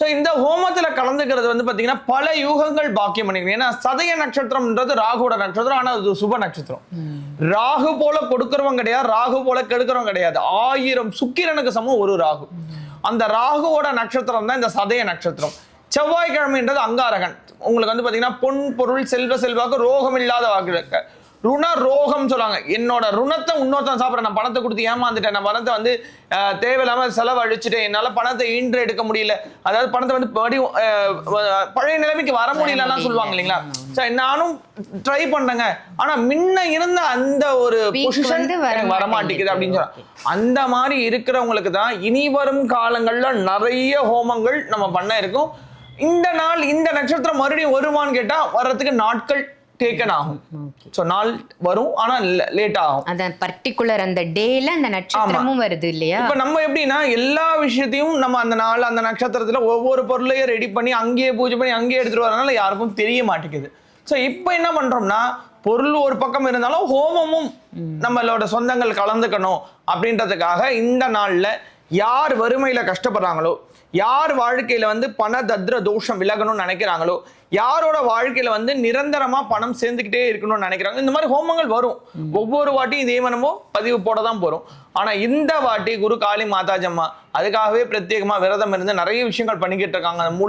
So இந்த ஹோமத்துல கலந்துக்கிறது வந்து பாத்தீங்கன்னா பல யூகங்கள் பாக்கியம் பண்ணிக்கணும் ஏன்னா சதய நட்சத்திரம்ன்றது ராகுவோட நட்சத்திரம் ஆனா அது சுப நட்சத்திரம். ராகு போல கொடுக்கறவங்க கிடையாது ராகு போல கெடுக்கிறவங்க கிடையாது. ஆயிரம் சுக்கிரனுக்கு சமம் ஒரு ராகு. அந்த ராகுவோட நட்சத்திரம் தான் இந்த சதய நட்சத்திரம். செவ்வாய்க்கிழமைன்றது அங்காரகன். உங்களுக்கு வந்து பாத்தீங்கன்னா பொன் பொருள் செல்வ செல்வாக்கு ரோகம் இல்லாத வாக்கு ருண ரோகம் சொல்லுவாங்க. என்னோட ருணத்தை இன்னொருத்தன் சாப்பிட்றேன். நான் பணத்தை கொடுத்து ஏமாந்துட்டேன். நான் பணத்தை வந்து அஹ், தேவையில்லாம செலவு அழிச்சிட்டேன் என்னால பணத்தை ஈன்று எடுக்க முடியல. அதாவது பணத்தை வந்து படி பழைய நிலைமைக்கு வர முடியலன்னா சொல்லுவாங்க இல்லைங்களா? சரி நானும் ட்ரை பண்ணேங்க ஆனா முன்ன இருந்த அந்த ஒரு பொசிஷன் வர வர மாட்டேங்குது. அப்படின்னு சொல்றாங்க. அந்த மாதிரி இருக்கிறவங்களுக்கு தான் இனி வரும் காலங்கள்ல நிறைய ஹோமங்கள் நம்ம பண்ண இருக்கும். இந்த நாள் இந்த நட்சத்திரம் மறுபடியும் வருமான்னு கேட்டா வர்றதுக்கு நாட்கள் டேக்கன் ஆகும். ஸோ நாள் வரும் ஆனா லேட் ஆகும். அந்த பர்டிகுலர் அந்த டேல அந்த நட்சத்திரமும் வருது இல்லையா? இப்ப நம்ம எப்படின்னா எல்லா விஷயத்தையும் நம்ம அந்த நாள் அந்த நட்சத்திரத்துல ஒவ்வொரு பொருளையும் ரெடி பண்ணி அங்கேயே பூஜை பண்ணி அங்கேயே எடுத்துட்டு வரனால யாருக்கும் தெரிய மாட்டேங்குது. ஸோ இப்போ என்ன பண்றோம்னா பொருள் ஒரு பக்கம் இருந்தாலும் ஹோமமும் நம்மளோட சொந்தங்கள் கலந்துக்கணும் அப்படின்றதுக்காக இந்த நாள்ல யார் வறுமையில கஷ்டப்படுறாங்களோ யார் வாழ்க்கையில வந்து பண தத்ர தோஷம் விலகணும்னு நினைக்கிறாங்களோ யாரோட வாழ்க்கையில வந்து நிரந்தரமா பணம் சேர்ந்துக்கிட்டே இருக்கணும்னு நினைக்கிறாங்க இந்த மாதிரி ஹோமங்கள் வரும். ஒவ்வொரு வாட்டியும் இதே மனமோ பதிவு போட தான் போறோம். ஆனா இந்த வாட்டி குரு காளி மாதாஜம்மா அதுக்காகவே பிரத்யேகமா விரதம் இருந்து நிறைய விஷயங்கள் பண்ணிக்கிட்டு இருக்காங்க.